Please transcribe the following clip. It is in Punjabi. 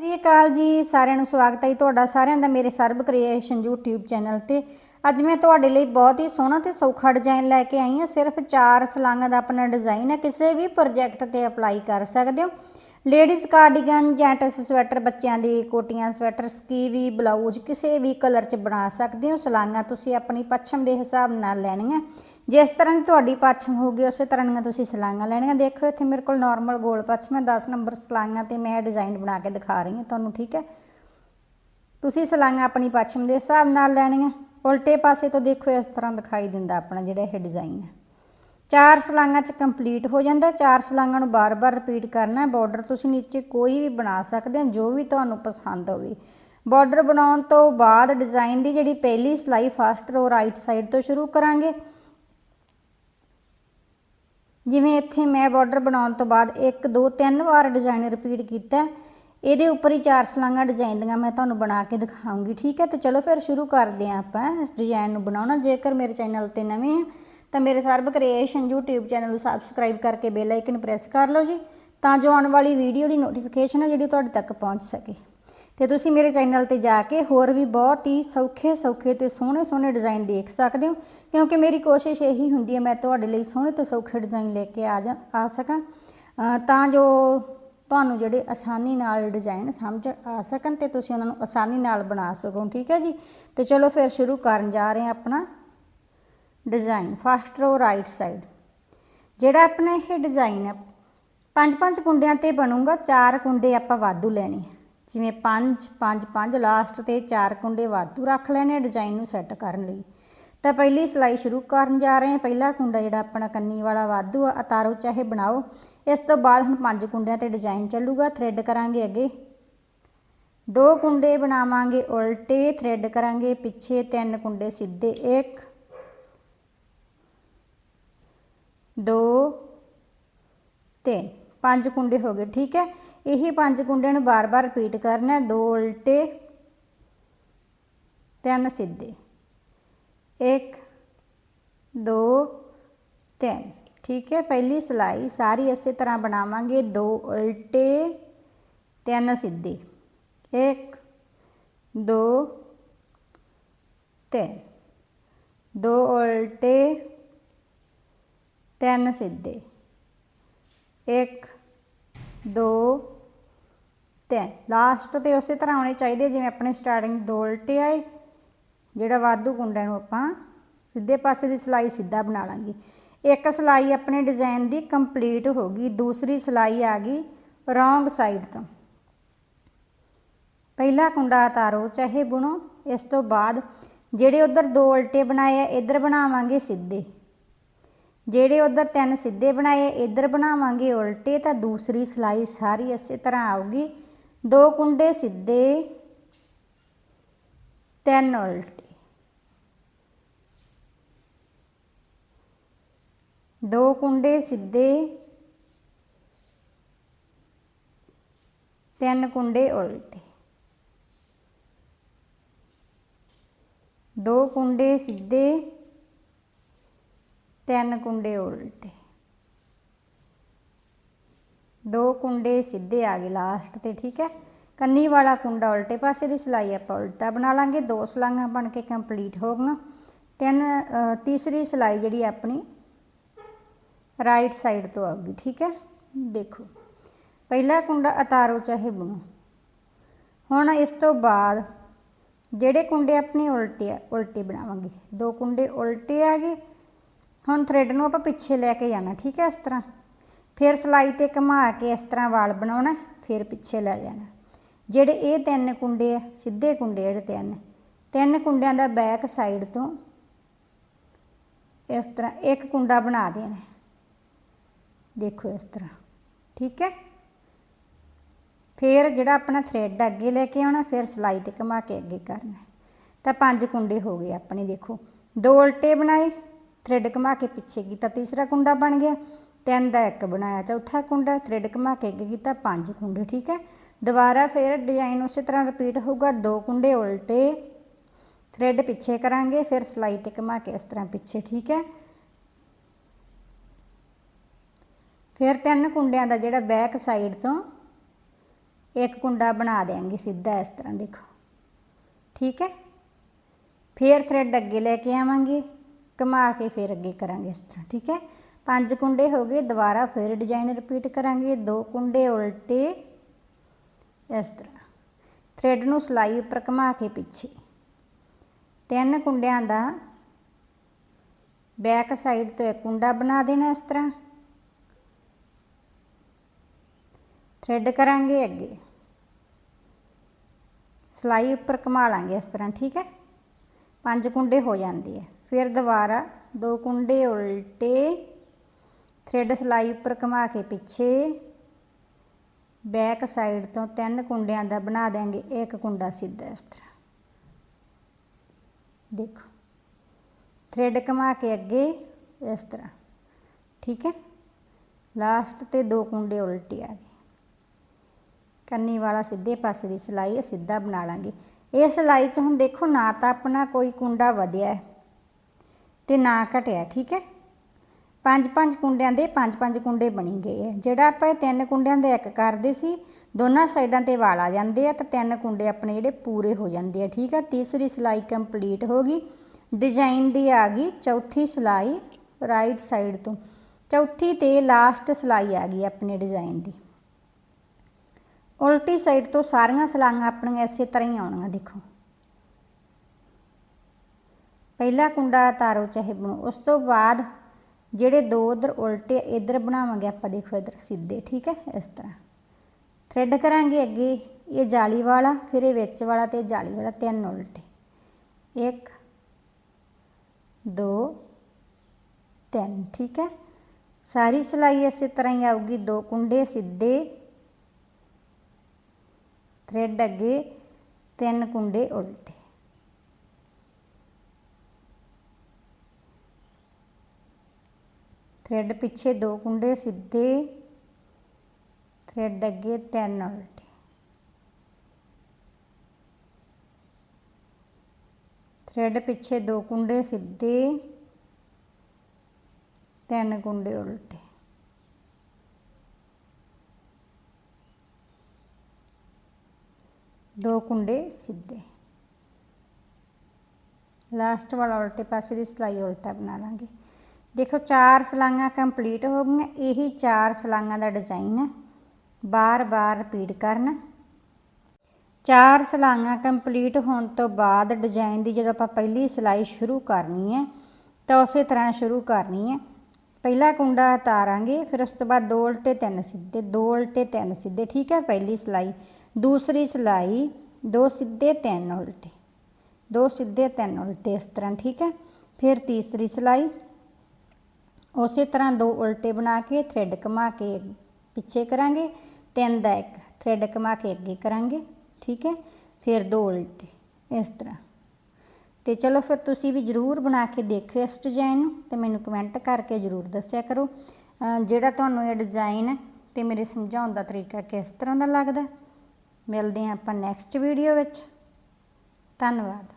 ਸ੍ਰੀ ਅਕਾਲ ਜੀ, ਸਾਰਿਆਂ ਨੂੰ ਸਵਾਗਤ ਹੈ ਜੀ ਤੁਹਾਡਾ, ਸਾਰਿਆਂ ਦਾ ਮੇਰੇ ਸਰਬ ਕ੍ਰੀਏਸ਼ਨ YouTube ਚੈਨਲ ਤੇ। ਅੱਜ ਮੈਂ ਤੁਹਾਡੇ ਲਈ ਬਹੁਤ ਹੀ ਸੋਹਣਾ ਤੇ ਸੌਖਾ ਡਿਜ਼ਾਈਨ ਲੈ ਕੇ ਆਈ ਹਾਂ, ਸਿਰਫ 4 ਸਲਾਂਗਾਂ ਦਾ ਆਪਣਾ ਡਿਜ਼ਾਈਨ ਹੈ, ਕਿਸੇ ਵੀ ਪ੍ਰੋਜੈਕਟ ਤੇ ਅਪਲਾਈ ਕਰ ਸਕਦੇ ਹੋ। ਲੇਡੀਜ਼ ਕਾਰਡੀਗਨ ਜੈਂਟਸ ਸਵੈਟਰ ਬੱਚਿਆਂ ਦੀ ਕੋਟੀਆਂ ਸਵੈਟਰ ਸਕੀਵੀ ਬਲਾਊਜ਼ ਕਿਸੇ ਵੀ ਕਲਰ 'ਚ ਬਣਾ ਸਕਦੇ ਹੋ। ਸਲਾਂਗਾਂ ਤੁਸੀਂ ਆਪਣੀ ਪੱਛਮ ਦੇ ਹਿਸਾਬ ਨਾਲ ਲੈਣੀਆਂ। ਜਿਸ ਤਰ੍ਹਾਂ ਦੀ ਤੁਹਾਡੀ ਪੱਛਮ ਹੋਊਗੀ, ਉਸੇ ਤਰ੍ਹਾਂ ਦੀਆਂ ਤੁਸੀਂ ਸਲਾਂਗਾਂ ਲੈਣੀਆਂ। ਦੇਖੋ, ਇੱਥੇ ਮੇਰੇ ਕੋਲ ਨਾਰਮਲ ਗੋਲ ਪੱਛਮ ਹੈ 10 ਨੰਬਰ ਸਲਾਈਆਂ ਤੇ ਮੈਂ ਡਿਜ਼ਾਈਨ ਬਣਾ ਕੇ ਦਿਖਾ ਰਹੀ ਹਾਂ ਤੁਹਾਨੂੰ, ਠੀਕ ਹੈ? ਤੁਸੀਂ ਸਲਾਈਆਂ ਆਪਣੀ ਪੱਛਮ ਦੇ ਹਿਸਾਬ ਨਾਲ ਲੈਣੀਆਂ। ਉਲਟੇ ਪਾਸੇ ਤੋਂ ਦੇਖੋ, ਇਸ ਤਰ੍ਹਾਂ ਦਿਖਾਈ ਦਿੰਦਾ ਆਪਣਾ ਜਿਹੜਾ ਇਹ ਡਿਜ਼ਾਈਨ ਹੈ। ਚਾਰ ਸਲਾਂਗਾਂ ਚ ਕੰਪਲੀਟ ਹੋ ਜਾਂਦਾ। ਚਾਰ ਸਲਾਂਗਾਂ ਨੂੰ ਬਾਰ-ਬਾਰ ਰਿਪੀਟ ਕਰਨਾ ਬਾਰਡਰ ਤੁਸੀਂ ਨੀਚੇ ਕੋਈ ਵੀ ਬਣਾ ਸਕਦੇ ਹੋ, ਜੋ ਵੀ ਤੁਹਾਨੂੰ ਪਸੰਦ ਹੋਵੇ। ਬਾਰਡਰ ਬਣਾਉਣ ਤੋਂ ਬਾਅਦ ਡਿਜ਼ਾਈਨ ਦੀ ਜਿਹੜੀ ਪਹਿਲੀ ਸਲਾਈ ਫਸਟ ਰੋ ਰਾਈਟ ਸਾਈਡ ਤੋਂ ਸ਼ੁਰੂ ਕਰਾਂਗੇ। ਜਿਵੇਂ ਇੱਥੇ ਮੈਂ ਬਾਰਡਰ ਬਣਾਉਣ ਤੋਂ ਬਾਅਦ 1 2 3 ਵਾਰ ਡਿਜ਼ਾਈਨ ਰਿਪੀਟ ਕੀਤਾ ਇਹਦੇ ਉੱਪਰ ਹੀ ਚਾਰ ਸਲਾਂਗਾਂ ਡਿਜ਼ਾਈਨ ਦੀਆਂ ਮੈਂ ਤੁਹਾਨੂੰ ਬਣਾ ਕੇ ਦਿਖਾਉਂਗੀ, ਠੀਕ ਹੈ? ਤੇ ਚਲੋ ਫਿਰ ਸ਼ੁਰੂ ਕਰਦੇ ਹਾਂ ਆਪਾਂ ਇਸ ਡਿਜ਼ਾਈਨ ਨੂੰ ਬਣਾਉਣਾ। ਜੇਕਰ ਮੇਰੇ ਚੈਨਲ ਤੇ ਨਵੇਂ ਆ ਤਾਂ ਮੇਰੇ ਸਰਬ ਕ੍ਰੀਏਸ਼ਨ YouTube ਚੈਨਲ ਨੂੰ ਸਬਸਕ੍ਰਾਈਬ ਕਰਕੇ ਬੈਲ ਆਈਕਨ ਪ੍ਰੈਸ ਕਰ ਲਓ ਜੀ, ਤਾਂ ਜੋ ਆਉਣ ਵਾਲੀ ਵੀਡੀਓ ਦੀ ਨੋਟੀਫਿਕੇਸ਼ਨ ਹੈ ਜਿਹੜੀ ਤੁਹਾਡੇ ਤੱਕ ਪਹੁੰਚ ਸਕੇ। ਤੇ ਤੁਸੀਂ ਮੇਰੇ ਚੈਨਲ ਤੇ ਜਾ ਕੇ ਹੋਰ ਵੀ ਬਹੁਤ ਹੀ ਸੌਖੇ ਸੌਖੇ ਤੇ ਸੋਹਣੇ ਸੋਹਣੇ ਡਿਜ਼ਾਈਨ ਦੇਖ ਸਕਦੇ ਹੋ। ਕਿਉਂਕਿ ਮੇਰੀ ਕੋਸ਼ਿਸ਼ ਇਹੀ ਹੁੰਦੀ ਹੈ, ਮੈਂ ਤੁਹਾਡੇ ਲਈ ਸੋਹਣੇ ਤੇ ਸੌਖੇ ਡਿਜ਼ਾਈਨ ਲੈ ਕੇ ਆ ਜਾ, ਆ ਸਕਾਂ। ਤਾਂ ਜੋ ਤੁਹਾਨੂੰ ਜਿਹੜੇ ਆਸਾਨੀ ਨਾਲ ਡਿਜ਼ਾਈਨ ਸਮਝ ਆ ਸਕਣ ਤੇ ਤੁਸੀਂ ਉਹਨਾਂ ਨੂੰ ਆਸਾਨੀ ਨਾਲ ਬਣਾ ਸਕੋ, ਠੀਕ ਹੈ ਜੀ? ਤੇ ਚਲੋ ਫਿਰ ਸ਼ੁਰੂ ਕਰਨ ਜਾ ਰਹੇ ਹਾਂ ਆਪਣਾ design first row right side ਜਿਹੜਾ ਆਪਣਾ ਇਹ ਡਿਜ਼ਾਈਨ ਹੈ ਪੰਜ ਪੰਜ ਕੁੰਡਿਆਂ ਤੇ ਬਣੂਗਾ, ਚਾਰ ਕੁੰਡੇ ਆਪਾਂ ਵਾਧੂ ਲੈਣੇ ਜਿਵੇਂ 5 5 5 ਲਾਸਟ ਤੇ ਚਾਰ ਕੁੰਡੇ ਵਾਧੂ ਰੱਖ ਲੈਣੇ ਡਿਜ਼ਾਈਨ ਨੂੰ ਸੈੱਟ ਕਰਨ ਲਈ। ਤਾਂ ਪਹਿਲੀ ਸਿਲਾਈ ਸ਼ੁਰੂ ਕਰਨ ਜਾ ਰਹੇ ਹਾਂ। ਪਹਿਲਾ ਕੁੰਡਾ ਜਿਹੜਾ ਆਪਣਾ ਕੰਨੀ ਵਾਲਾ ਵਾਧੂ ਆ ਉਤਾਰੋ ਚਾਹੇ ਬਣਾਓ। ਇਸ ਤੋਂ ਬਾਅਦ ਹੁਣ ਪੰਜ ਕੁੰਡਿਆਂ ਤੇ ਡਿਜ਼ਾਈਨ ਚੱਲੂਗਾ ਥ੍ਰੈਡ ਕਰਾਂਗੇ ਅੱਗੇ। ਦੋ ਕੁੰਡੇ ਬਣਾਵਾਂਗੇ ਉਲਟੇ ਥ੍ਰੈਡ ਕਰਾਂਗੇ ਪਿੱਛੇ, ਤਿੰਨ ਕੁੰਡੇ ਸਿੱਧੇ, ਇੱਕ, ਦੋ, ਤਿੰਨ। ਪੰਜ ਕੁੰਡੇ ਹੋ ਗਏ, ਠੀਕ ਹੈ? ਇਹੀ ਪੰਜ ਕੁੰਡਿਆਂ ਨੂੰ ਬਾਰ-ਬਾਰ ਰਿਪੀਟ ਕਰਨਾ ਹੈ। ਦੋ ਉਲਟੇ, ਤਿੰਨ ਸਿੱਧੇ। ਇੱਕ, ਦੋ, ਤਿੰਨ, ਠੀਕ ਹੈ? ਪਹਿਲੀ ਸਲਾਈ ਸਾਰੀ ਇਸੇ ਤਰ੍ਹਾਂ ਬਣਾਵਾਂਗੇ, ਦੋ ਉਲਟੇ, ਤਿੰਨ ਸਿੱਧੇ। ਇੱਕ, ਦੋ, ਤਿੰਨ। ਦੋ ਉਲਟੇ, ਤਿੰਨ ਸਿੱਧੇ। ਇੱਕ, ਦੋ, ਤਿੰਨ। ਲਾਸਟ ਤੇ ਉਸੇ ਤਰ੍ਹਾਂ ਆਉਣੇ ਚਾਹੀਦੇ, ਜਿਵੇਂ ਆਪਣੇ ਸਟਾਰਟਿੰਗ ਦੋ ਉਲਟੇ ਆਏ, ਜਿਹੜਾ ਵਾਧੂ ਕੁੰਡਿਆਂ ਨੂੰ ਆਪਾਂ ਸਿੱਧੇ ਪਾਸੇ ਦੀ ਸਲਾਈ ਸਿੱਧਾ ਬਣਾ ਲਾਂਗੇ। ਇੱਕ ਸਲਾਈ ਆਪਣੇ ਡਿਜ਼ਾਈਨ ਦੀ ਕੰਪਲੀਟ ਹੋ ਗਈ, ਦੂਸਰੀ ਸਲਾਈ ਆ ਗਈ ਰੋਂਗ ਸਾਈਡ ਤੋਂ। ਪਹਿਲਾ ਕੁੰਡਾ ਉਤਾਰੋ, ਚਾਹੇ ਬੁਣੋ, ਇਸ ਤੋਂ ਬਾਅਦ ਜਿਹੜੇ ਉਧਰ ਦੋ ਉਲਟੇ ਬਣਾਏ ਆ, ਇੱਧਰ ਬਣਾਵਾਂਗੇ ਸਿੱਧੇ। ਜਿਹੜੇ ਉਧਰ ਤਿੰਨ ਸਿੱਧੇ ਬਣਾਏ, ਇੱਧਰ ਬਣਾਵਾਂਗੇ ਉਲਟੇ ਤਾਂ ਦੂਸਰੀ ਸਲਾਈ ਸਾਰੀ ਇਸੇ ਤਰ੍ਹਾਂ ਆਊਗੀ। ਦੋ ਕੁੰਡੇ ਸਿੱਧੇ, ਤਿੰਨ ਉਲਟੇ। ਦੋ ਕੁੰਡੇ ਸਿੱਧੇ, ਤਿੰਨ ਕੁੰਡੇ ਉਲਟੇ। ਦੋ ਕੁੰਡੇ ਸਿੱਧੇ ਤਿੰਨ ਕੁੰਡੇ ਉਲਟੇ। ਦੋ ਕੁੰਡੇ ਸਿੱਧੇ ਆ ਗਏ ਲਾਸਟ ਤੇ, ਠੀਕ ਹੈ? ਕੰਨੀ ਵਾਲਾ ਕੁੰਡਾ ਉਲਟੇ ਪਾਸੇ ਦੀ ਸਲਾਈ ਆਪਾਂ ਉਲਟਾ ਬਣਾ ਲਾਂਗੇ। ਦੋ ਸਲਾਈਆਂ ਬਣ ਕੇ ਕੰਪਲੀਟ ਹੋ ਗਈਆਂ। ਤਿੰਨ ਤੀਸਰੀ ਸਲਾਈ ਜਿਹੜੀ ਆਪਣੀ ਰਾਈਟ ਸਾਈਡ ਤੋਂ ਆਊਗੀ, ਠੀਕ ਹੈ? ਦੇਖੋ। ਪਹਿਲਾ ਕੁੰਡਾ ਉਤਾਰੋ ਚਾਹੇ ਬੁਣੋ। ਹੁਣ ਇਸ ਤੋਂ ਬਾਅਦ ਜਿਹੜੇ ਕੁੰਡੇ ਆਪਣੇ ਉਲਟੇ ਆ, ਉਲਟੇ ਬਣਾਵਾਂਗੇ। ਦੋ ਕੁੰਡੇ ਉਲਟੇ ਆ ਗਏ। ਹੁਣ ਥ੍ਰੈਡ ਨੂੰ ਆਪਾਂ ਪਿੱਛੇ ਲੈ ਕੇ ਜਾਣਾ, ਠੀਕ ਹੈ ਇਸ ਤਰ੍ਹਾਂ। ਫਿਰ ਸਲਾਈ ਤੇ ਘੁਮਾ ਕੇ ਇਸ ਤਰ੍ਹਾਂ ਵਾਲ ਬਣਾਉਣਾ, ਫਿਰ ਪਿੱਛੇ ਲੈ ਜਾਣਾ। ਜਿਹੜੇ ਇਹ ਤਿੰਨ ਕੁੰਡੇ ਆ, ਸਿੱਧੇ ਕੁੰਡੇ ਜਿਹੜੇ ਤਿੰਨ ਤਿੰਨ ਕੁੰਡਿਆਂ ਦਾ ਬੈਕ ਸਾਈਡ ਤੋਂ ਇਸ ਤਰ੍ਹਾਂ ਇੱਕ ਕੁੰਡਾ ਬਣਾ ਦੇਣਾ। ਦੇਖੋ ਇਸ ਤਰ੍ਹਾਂ, ਠੀਕ ਹੈ। ਫਿਰ ਜਿਹੜਾ ਆਪਣਾ ਥ੍ਰੈਡ ਅੱਗੇ ਲੈ ਕੇ ਆਉਣਾ, ਫਿਰ ਸਲਾਈ ਤੇ ਘੁਮਾ ਕੇ ਅੱਗੇ ਕਰਨਾ। ਤਾਂ ਪੰਜ ਕੁੰਡੇ ਹੋ ਗਏ ਆਪਣੇ, ਦੇਖੋ। ਦੋ ਉਲਟੇ ਬਣਾਏ ਥ੍ਰੈਡ ਘੁਮਾ ਕੇ ਪਿੱਛੇ ਕੀਤਾ ਤੀਸਰਾ ਕੁੰਡਾ ਬਣ ਗਿਆ ਤਿੰਨ ਦਾ ਇੱਕ ਬਣਾਇਆ ਚੌਥਾ ਕੁੰਡਾ ਥ੍ਰੈਡ ਘੁਮਾ ਕੇ ਅੱਗੇ ਕੀਤਾ ਪੰਜ ਕੁੰਡੇ ਠੀਕ ਹੈ ਦੁਬਾਰਾ ਫਿਰ ਡਿਜ਼ਾਈਨ ਉਸੇ ਤਰ੍ਹਾਂ ਰਿਪੀਟ ਹੋਊਗਾ ਦੋ ਕੁੰਡੇ ਉਲਟੇ ਥ੍ਰੈਡ ਪਿੱਛੇ ਕਰਾਂਗੇ ਫਿਰ ਸਲਾਈ ਤੇ ਘੁਮਾ ਕੇ ਇਸ ਤਰ੍ਹਾਂ ਪਿੱਛੇ ਠੀਕ ਹੈ ਫਿਰ ਤਿੰਨ ਕੁੰਡਿਆਂ ਦਾ ਜਿਹੜਾ ਬੈਕ ਸਾਈਡ ਤੋਂ ਇੱਕ ਕੁੰਡਾ ਬਣਾ ਦੇਾਂਗੇ ਸਿੱਧਾ ਇਸ ਤਰ੍ਹਾਂ ਦੇਖੋ ਠੀਕ ਹੈ ਫੇਰ ਥ੍ਰੈਡ ਅੱਗੇ ਲੈ ਕੇ ਆਵਾਂਗੇ ਘੁਮਾ ਕੇ ਫਿਰ ਅੱਗੇ ਕਰਾਂਗੇ ਇਸ ਤਰ੍ਹਾਂ, ਠੀਕ ਹੈ? ਪੰਜ ਕੁੰਡੇ ਹੋ ਗਏ, ਦੁਬਾਰਾ ਫਿਰ ਡਿਜ਼ਾਈਨ ਰਿਪੀਟ ਕਰਾਂਗੇ, ਦੋ ਕੁੰਡੇ ਉਲਟੇ, ਇਸ ਤਰ੍ਹਾਂ। ਥ੍ਰੈਡ ਨੂੰ ਸਲਾਈ ਉੱਪਰ ਘੁਮਾ ਕੇ ਪਿੱਛੇ। ਤਿੰਨ ਕੁੰਡਿਆਂ ਦਾ ਬੈਕ ਸਾਈਡ ਤੋਂ ਇੱਕ ਕੁੰਡਾ ਬਣਾ ਦੇਣਾ ਇਸ ਤਰ੍ਹਾਂ। ਥ੍ਰੈਡ ਕਰਾਂਗੇ ਅੱਗੇ। ਸਲਾਈ ਉੱਪਰ ਘੁਮਾ ਲਾਂਗੇ ਇਸ ਤਰ੍ਹਾਂ, ਠੀਕ ਹੈ? ਪੰਜ ਕੁੰਡੇ ਹੋ ਜਾਂਦੇ ਆ। ਫਿਰ ਦੁਬਾਰਾ ਦੋ ਕੁੰਡੇ ਉਲਟੇ ਥ੍ਰੈਡ ਸਲਾਈ ਉੱਪਰ ਘੁਮਾ ਕੇ ਪਿੱਛੇ ਬੈਕ ਸਾਈਡ ਤੋਂ ਤਿੰਨ ਕੁੰਡਿਆਂ ਦਾ ਬਣਾ ਦੇਾਂਗੇ ਇੱਕ ਕੁੰਡਾ ਸਿੱਧਾ ਇਸ ਤਰ੍ਹਾਂ। ਦੇਖੋ ਥ੍ਰੈਡ ਘੁਮਾ ਕੇ ਅੱਗੇ ਇਸ ਤਰ੍ਹਾਂ, ਠੀਕ ਹੈ? ਲਾਸਟ ਤੇ ਦੋ ਕੁੰਡੇ ਉਲਟੇ ਆ ਗਏ। ਕੰਨੀ ਵਾਲਾ ਸਿੱਧੇ ਪਾਸੇ ਦੀ ਸਿਲਾਈ ਸਿੱਧਾ ਬਣਾ ਲਾਂਗੇ। ਇਹ ਸਿਲਾਈ 'ਚ ਹੁਣ ਦੇਖੋ, ਨਾ ਤਾਂ ਆਪਣਾ ਕੋਈ ਕੁੰਡਾ ਵਧਿਆ ਤੇ ਨਾ ਘਟਿਆ, ਠੀਕ ਹੈ? ਪੰਜ ਪੰਜ ਕੁੰਡਿਆਂ ਦੇ ਪੰਜ ਪੰਜ ਕੁੰਡੇ ਬਣੀ ਗਏ ਆ। ਜਿਹੜਾ ਆਪਾਂ ਇਹ ਤਿੰਨ ਕੁੰਡਿਆਂ ਦਾ ਇੱਕ ਕਰਦੇ ਸੀ, ਦੋਨਾਂ ਸਾਈਡਾਂ ਤੇ ਵਾਲ ਆ ਜਾਂਦੇ ਆ, ਤਾਂ ਤਿੰਨ ਕੁੰਡੇ ਆਪਣੇ ਜਿਹੜੇ ਪੂਰੇ ਹੋ ਜਾਂਦੇ ਆ, ਠੀਕ ਆ? ਤੀਸਰੀ ਸਿਲਾਈ ਕੰਪਲੀਟ ਹੋ ਗਈ, ਡਿਜ਼ਾਈਨ ਦੀ ਆ ਗਈ, ਚੌਥੀ ਸਿਲਾਈ ਰਾਈਟ ਸਾਈਡ ਤੋਂ, ਚੌਥੀ ਤੇ ਲਾਸਟ ਸਿਲਾਈ ਆ ਗਈ ਆਪਣੇ ਡਿਜ਼ਾਈਨ ਦੀ। ਉਲਟੀ ਸਾਈਡ ਤੋਂ ਸਾਰੀਆਂ ਸਲਾਈਆਂ ਆਪਣੀਆਂ ਇਸੇ ਤਰ੍ਹਾਂ ਹੀ ਆਉਣੀਆਂ, ਦੇਖੋ। ਪਹਿਲਾ ਕੁੰਡਾ ਤਾਰੋ ਚਾਹੇ ਬਣੋ। ਉਸ ਤੋਂ ਬਾਅਦ ਜਿਹੜੇ ਦੋ ਉਧਰ ਉਲਟੇ ਇਧਰ ਬਣਾਵਾਂਗੇ, ਆਪਾਂ ਦੇਖੋ ਇਧਰ ਸਿੱਧੇ, ਠੀਕ ਹੈ, ਇਸ ਤਰ੍ਹਾਂ। ਥ੍ਰੈਡ ਕਰਾਂਗੇ ਅੱਗੇ, ਇਹ ਜਾਲੀ ਵਾਲਾ, ਫਿਰ ਇਹ ਵਿੱਚ ਵਾਲਾ ਤੇ ਜਾਲੀ ਵਾਲਾ, ਤਿੰਨ ਉਲਟੇ। 1 2 3 ਠੀਕ ਹੈ। ਸਾਰੀ ਸਿਲਾਈ ਇਸੇ ਤਰ੍ਹਾਂ ਹੀ ਆਊਗੀ, ਦੋ ਕੁੰਡੇ ਸਿੱਧੇ। ਥ੍ਰੈਡ ਅੱਗੇ, ਤਿੰਨ ਕੁੰਡੇ ਉਲਟੇ। ਥ੍ਰੈਡ ਪਿੱਛੇ ਦੋ ਕੁੰਡੇ ਸਿੱਧੇ ਥ੍ਰੈਡ ਅੱਗੇ ਤਿੰਨ ਉਲਟੇ ਥ੍ਰੈਡ ਪਿੱਛੇ ਦੋ ਕੁੰਡੇ ਸਿੱਧੇ ਤਿੰਨ ਕੁੰਡੇ ਉਲਟੇ ਦੋ ਕੁੰਡੇ ਸਿੱਧੇ ਲਾਸਟ ਵਾਲਾ ਉਲਟੇ ਪਾਸੇ ਦੀ ਸਲਾਈ ਉਲਟਾ ਬਣਾ ਲਾਂਗੇ ਦੇਖੋ, ਚਾਰ ਸਲਾਈਆਂ ਕੰਪਲੀਟ ਹੋ ਗਈਆਂ। ਇਹੀ ਚਾਰ ਸਲਾਈਆਂ ਦਾ ਡਿਜ਼ਾਈਨ ਹੈ ਬਾਰ-ਬਾਰ ਰਿਪੀਟ ਕਰਨਾ। ਚਾਰ ਸਲਾਈਆਂ ਕੰਪਲੀਟ ਹੋਣ ਤੋਂ ਬਾਅਦ ਡਿਜ਼ਾਈਨ ਦੀ ਜਦੋਂ ਆਪਾਂ ਪਹਿਲੀ ਸਲਾਈ ਸ਼ੁਰੂ ਕਰਨੀ ਹੈ, ਤਾਂ ਉਸੇ ਤਰ੍ਹਾਂ ਸ਼ੁਰੂ ਕਰਨੀ ਹੈ। ਪਹਿਲਾ ਕੁੰਡਾ ਤਾਰਾਂਗੇ ਫਿਰ ਉਸ ਤੋਂ ਬਾਅਦ ਦੋ ਉਲਟੇ, ਤਿੰਨ ਸਿੱਧੇ, ਦੋ ਉਲਟੇ, ਤਿੰਨ ਸਿੱਧੇ, ਠੀਕ ਹੈ ਪਹਿਲੀ ਸਲਾਈ। ਦੂਸਰੀ ਸਲਾਈ, ਦੋ ਸਿੱਧੇ, ਤਿੰਨ ਉਲਟੇ। ਦੋ ਸਿੱਧੇ, ਤਿੰਨ ਉਲਟੇ, ਇਸ ਤਰ੍ਹਾਂ, ਠੀਕ ਹੈ। ਫਿਰ ਤੀਸਰੀ ਸਲਾਈ। ਉਸੇ ਤਰ੍ਹਾਂ ਦੋ ਉਲਟੇ ਬਣਾ ਕੇ ਥ੍ਰੈਡ ਘੁਮਾ ਕੇ ਪਿੱਛੇ ਕਰਾਂਗੇ ਤਿੰਨ ਦਾ ਇੱਕ ਥ੍ਰੈਡ ਘੁਮਾ ਕੇ ਅੱਗੇ ਕਰਾਂਗੇ, ਠੀਕ ਹੈ? ਫਿਰ ਦੋ ਉਲਟੇ, ਇਸ ਤਰ੍ਹਾਂ। ਤੇ ਚਲੋ ਫਿਰ ਤੁਸੀਂ ਵੀ ਜਰੂਰ ਬਣਾ ਕੇ ਦੇਖਿਓ ਇਸ ਡਿਜ਼ਾਈਨ ਨੂੰ ਤੇ ਮੈਨੂੰ ਕਮੈਂਟ ਕਰਕੇ ਜਰੂਰ ਦੱਸਿਆ ਕਰੋ। ਜਿਹੜਾ ਤੁਹਾਨੂੰ ਇਹ ਡਿਜ਼ਾਈਨ ਤੇ ਮੇਰੇ ਸਮਝਾਉਣ ਦਾ ਤਰੀਕਾ ਕਿਸ ਤਰ੍ਹਾਂ ਦਾ ਲੱਗਦਾ? ਮਿਲਦੇ ਹਾਂ ਆਪਾਂ ਨੈਕਸਟ ਵੀਡੀਓ ਵਿੱਚ। ਧੰਨਵਾਦ।